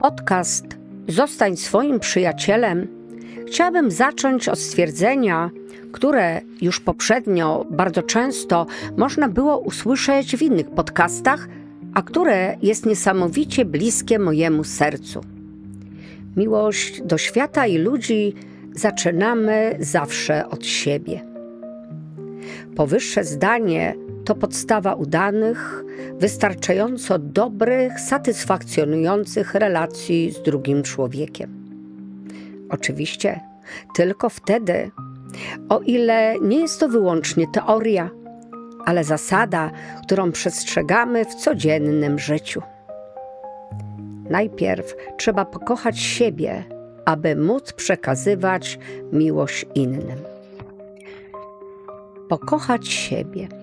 Podcast Zostań swoim przyjacielem chciałabym zacząć od stwierdzenia, które już poprzednio bardzo często można było usłyszeć w innych podcastach, a które jest niesamowicie bliskie mojemu sercu. Miłość do świata i ludzi zaczynamy zawsze od siebie. Powyższe zdanie to podstawa udanych, wystarczająco dobrych, satysfakcjonujących relacji z drugim człowiekiem. Oczywiście tylko wtedy, o ile nie jest to wyłącznie teoria, ale zasada, którą przestrzegamy w codziennym życiu. Najpierw trzeba pokochać siebie, aby móc przekazywać miłość innym. Pokochać siebie.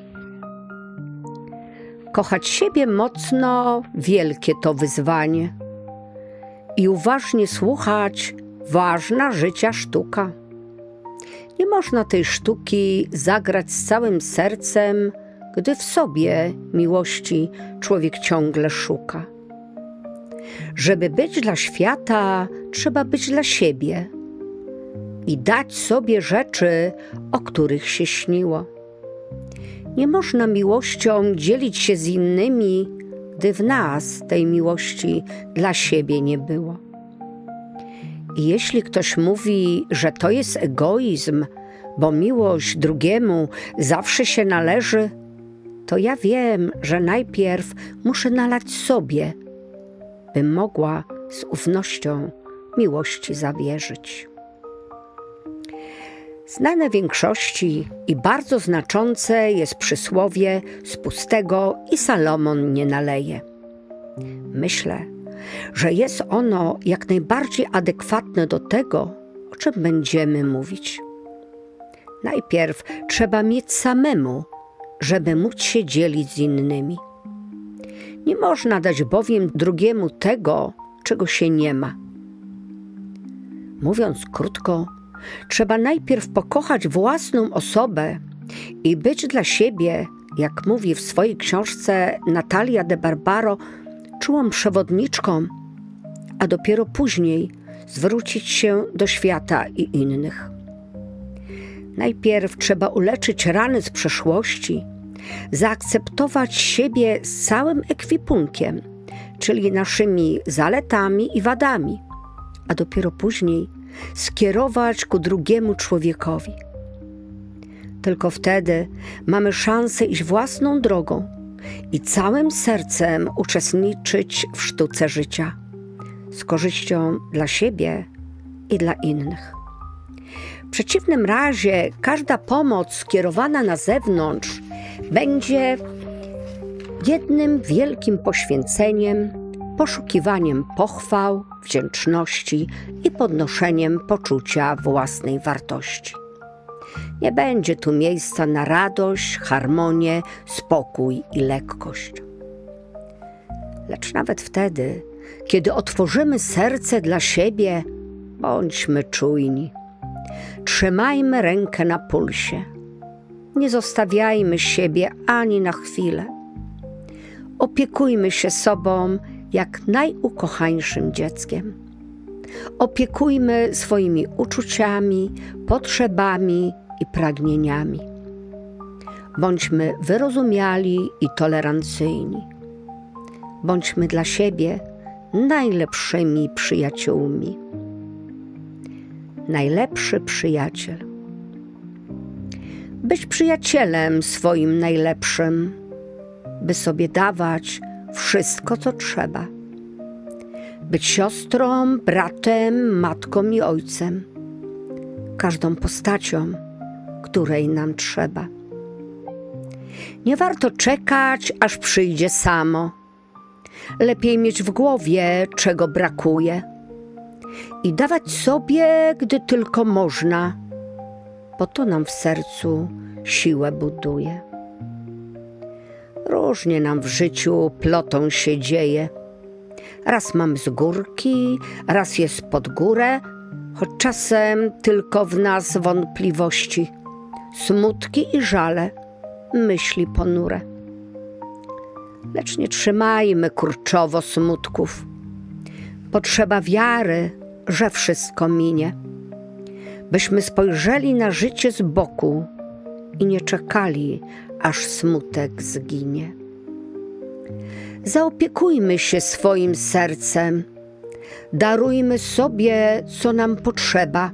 Kochać siebie mocno, wielkie to wyzwanie. I uważnie słuchać, ważna życia sztuka. Nie można tej sztuki zagrać z całym sercem, gdy w sobie miłości człowiek ciągle szuka. Żeby być dla świata, trzeba być dla siebie i dać sobie rzeczy, o których się śniło. Nie można miłością dzielić się z innymi, gdy w nas tej miłości dla siebie nie było. I jeśli ktoś mówi, że to jest egoizm, bo miłość drugiemu zawsze się należy, to ja wiem, że najpierw muszę nalać sobie, bym mogła z ufnością miłości zawierzyć. Znane większości i bardzo znaczące jest przysłowie z pustego i Salomon nie naleje. Myślę, że jest ono jak najbardziej adekwatne do tego, o czym będziemy mówić. Najpierw trzeba mieć samemu, żeby móc się dzielić z innymi. Nie można dać bowiem drugiemu tego, czego się nie ma. Mówiąc krótko, trzeba najpierw pokochać własną osobę i być dla siebie, jak mówi w swojej książce Natalia de Barbaro, czułą przewodniczką, a dopiero później zwrócić się do świata i innych. Najpierw trzeba uleczyć rany z przeszłości, zaakceptować siebie z całym ekwipunkiem, czyli naszymi zaletami i wadami, a dopiero później skierować ku drugiemu człowiekowi. Tylko wtedy mamy szansę iść własną drogą i całym sercem uczestniczyć w sztuce życia, z korzyścią dla siebie i dla innych. W przeciwnym razie każda pomoc skierowana na zewnątrz będzie jednym wielkim poświęceniem, poszukiwaniem pochwał, wdzięczności i podnoszeniem poczucia własnej wartości. Nie będzie tu miejsca na radość, harmonię, spokój i lekkość. Lecz nawet wtedy, kiedy otworzymy serce dla siebie, bądźmy czujni. Trzymajmy rękę na pulsie. Nie zostawiajmy siebie ani na chwilę. Opiekujmy się sobą jak najukochańszym dzieckiem. Opiekujmy swoimi uczuciami, potrzebami i pragnieniami. Bądźmy wyrozumiali i tolerancyjni. Bądźmy dla siebie najlepszymi przyjaciółmi. Najlepszy przyjaciel. Być przyjacielem swoim najlepszym, by sobie dawać wszystko, co trzeba. Być siostrą, bratem, matką i ojcem, każdą postacią, której nam trzeba. Nie warto czekać, aż przyjdzie samo. Lepiej mieć w głowie, czego brakuje, i dawać sobie, gdy tylko można, bo to nam w sercu siłę buduje. Różnie nam w życiu plotą się dzieje. Raz mam z górki, raz jest pod górę, choć czasem tylko w nas wątpliwości, smutki i żale, myśli ponure. Lecz nie trzymajmy kurczowo smutków. Potrzeba wiary, że wszystko minie. Byśmy spojrzeli na życie z boku i nie czekali, aż smutek zginie. Zaopiekujmy się swoim sercem, darujmy sobie, co nam potrzeba.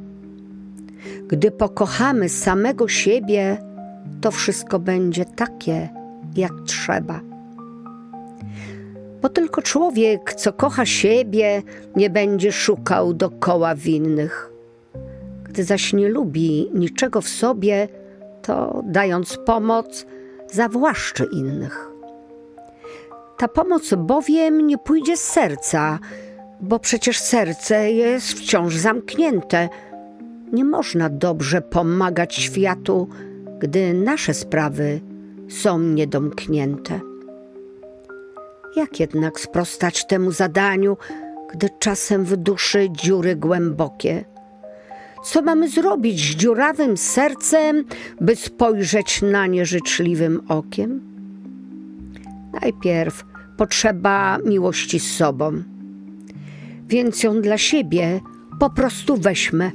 Gdy pokochamy samego siebie, to wszystko będzie takie, jak trzeba. Bo tylko człowiek, co kocha siebie, nie będzie szukał dokoła winnych. Gdy zaś nie lubi niczego w sobie, to dając pomoc, zawłaszczy innych. Ta pomoc bowiem nie pójdzie z serca, bo przecież serce jest wciąż zamknięte. Nie można dobrze pomagać światu, gdy nasze sprawy są niedomknięte. Jak jednak sprostać temu zadaniu, gdy czasem w duszy dziury głębokie? Co mamy zrobić z dziurawym sercem, by spojrzeć na nie życzliwym okiem? Najpierw potrzeba miłości z sobą, więc ją dla siebie po prostu weźmy.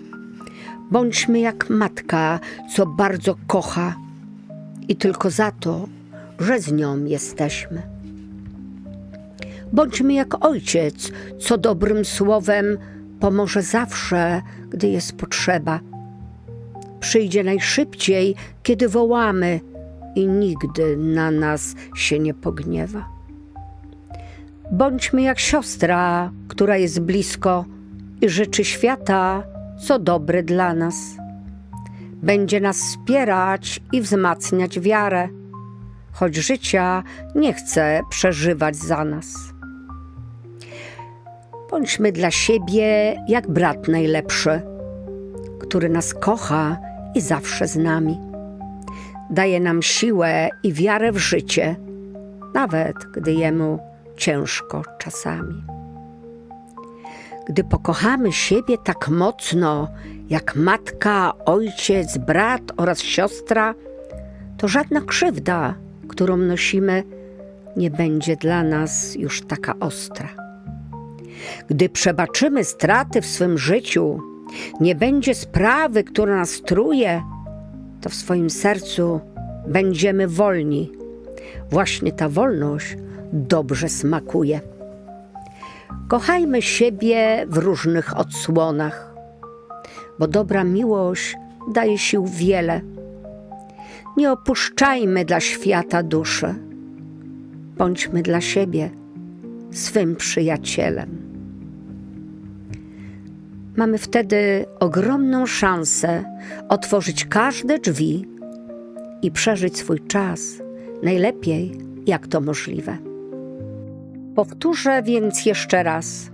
Bądźmy jak matka, co bardzo kocha i tylko za to, że z nią jesteśmy. Bądźmy jak ojciec, co dobrym słowem pomoże zawsze, gdy jest potrzeba. Przyjdzie najszybciej, kiedy wołamy i nigdy na nas się nie pogniewa. Bądźmy jak siostra, która jest blisko i życzy świata, co dobre dla nas. Będzie nas wspierać i wzmacniać wiarę, choć życia nie chce przeżywać za nas. Bądźmy dla siebie jak brat najlepszy, który nas kocha i zawsze z nami. Daje nam siłę i wiarę w życie, nawet gdy jemu ciężko czasami. Gdy pokochamy siebie tak mocno, jak matka, ojciec, brat oraz siostra, to żadna krzywda, którą nosimy, nie będzie dla nas już taka ostra. Gdy przebaczymy straty w swym życiu, nie będzie sprawy, która nas truje, to w swoim sercu będziemy wolni. Właśnie ta wolność dobrze smakuje. Kochajmy siebie w różnych odsłonach, bo dobra miłość daje sił wiele. Nie opuszczajmy dla świata duszy. Bądźmy dla siebie swym przyjacielem. Mamy wtedy ogromną szansę otworzyć każde drzwi i przeżyć swój czas najlepiej, jak to możliwe. Powtórzę więc jeszcze raz: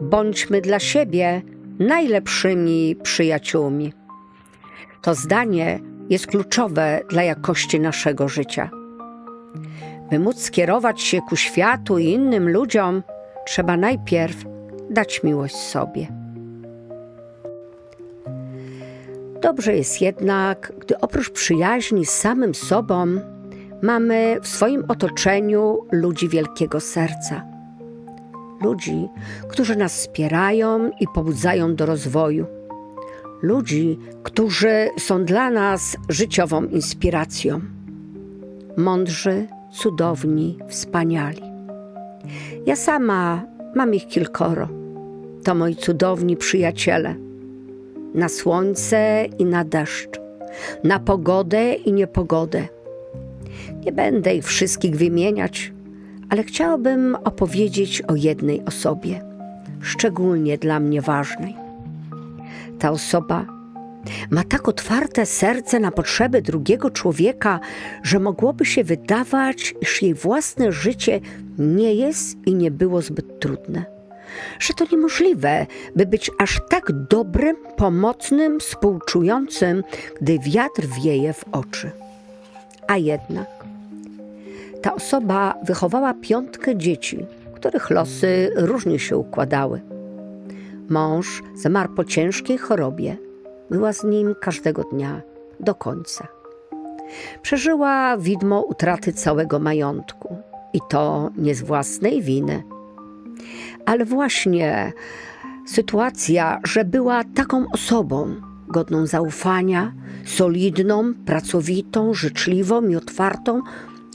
bądźmy dla siebie najlepszymi przyjaciółmi. To zdanie jest kluczowe dla jakości naszego życia. By móc skierować się ku światu i innym ludziom, trzeba najpierw dać miłość sobie. Dobrze jest jednak, gdy oprócz przyjaźni z samym sobą mamy w swoim otoczeniu ludzi wielkiego serca. Ludzi, którzy nas wspierają i pobudzają do rozwoju. Ludzi, którzy są dla nas życiową inspiracją. Mądrzy, cudowni, wspaniali. Ja sama mam ich kilkoro. To moi cudowni przyjaciele. Na słońce i na deszcz, na pogodę i niepogodę. Nie będę ich wszystkich wymieniać, ale chciałabym opowiedzieć o jednej osobie, szczególnie dla mnie ważnej. Ta osoba ma tak otwarte serce na potrzeby drugiego człowieka, że mogłoby się wydawać, iż jej własne życie nie jest i nie było zbyt trudne. Że to niemożliwe, by być aż tak dobrym, pomocnym, współczującym, gdy wiatr wieje w oczy. A jednak ta osoba wychowała piątkę dzieci, których losy różnie się układały. Mąż zmarł po ciężkiej chorobie. Była z nim każdego dnia do końca. Przeżyła widmo utraty całego majątku i to nie z własnej winy. Ale właśnie sytuacja, że była taką osobą godną zaufania, solidną, pracowitą, życzliwą i otwartą,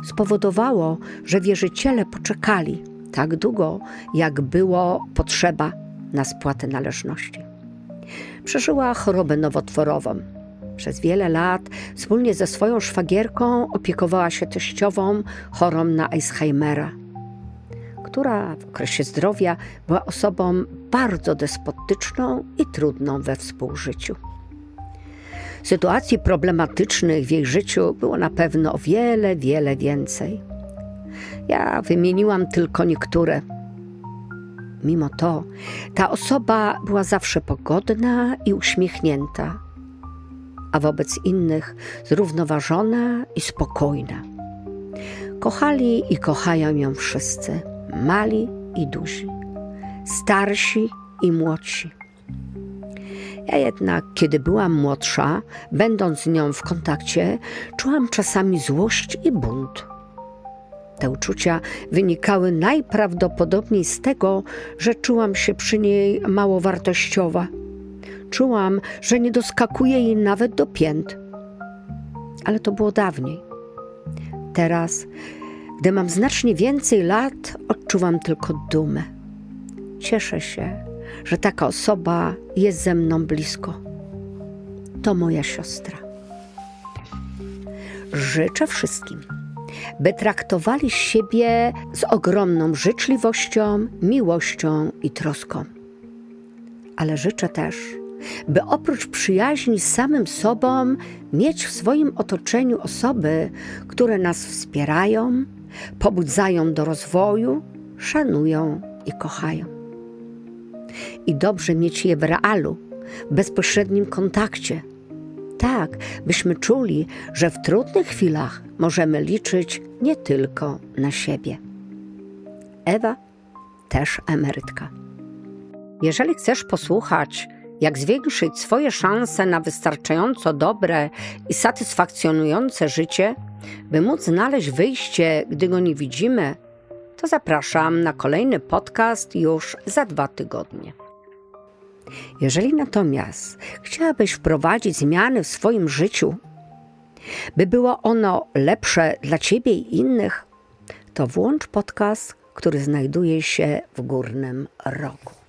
spowodowało, że wierzyciele poczekali tak długo, jak było potrzeba na spłatę należności. Przeżyła chorobę nowotworową. Przez wiele lat wspólnie ze swoją szwagierką opiekowała się teściową chorą na Alzheimera, która w okresie zdrowia była osobą bardzo despotyczną i trudną we współżyciu. Sytuacji problematycznych w jej życiu było na pewno o wiele, wiele więcej. Ja wymieniłam tylko niektóre. Mimo to ta osoba była zawsze pogodna i uśmiechnięta, a wobec innych zrównoważona i spokojna. Kochali i kochają ją wszyscy, mali i duzi, starsi i młodsi. Ja jednak, kiedy byłam młodsza, będąc z nią w kontakcie, czułam czasami złość i bunt. Te uczucia wynikały najprawdopodobniej z tego, że czułam się przy niej mało wartościowa. Czułam, że nie doskakuje jej nawet do pięt. Ale to było dawniej. Teraz, gdy mam znacznie więcej lat, odczuwam tylko dumę. Cieszę się, że taka osoba jest ze mną blisko. To moja siostra. Życzę wszystkim, by traktowali siebie z ogromną życzliwością, miłością i troską. Ale życzę też, by oprócz przyjaźni z samym sobą mieć w swoim otoczeniu osoby, które nas wspierają, pobudzają do rozwoju, szanują i kochają. I dobrze mieć je w realu, w bezpośrednim kontakcie. Tak, byśmy czuli, że w trudnych chwilach możemy liczyć nie tylko na siebie. Ewa, też emerytka. Jeżeli chcesz posłuchać, jak zwiększyć swoje szanse na wystarczająco dobre i satysfakcjonujące życie, by móc znaleźć wyjście, gdy go nie widzimy, to zapraszam na kolejny podcast już za dwa tygodnie. Jeżeli natomiast chciałabyś wprowadzić zmiany w swoim życiu, by było ono lepsze dla Ciebie i innych, to włącz podcast, który znajduje się w górnym rogu.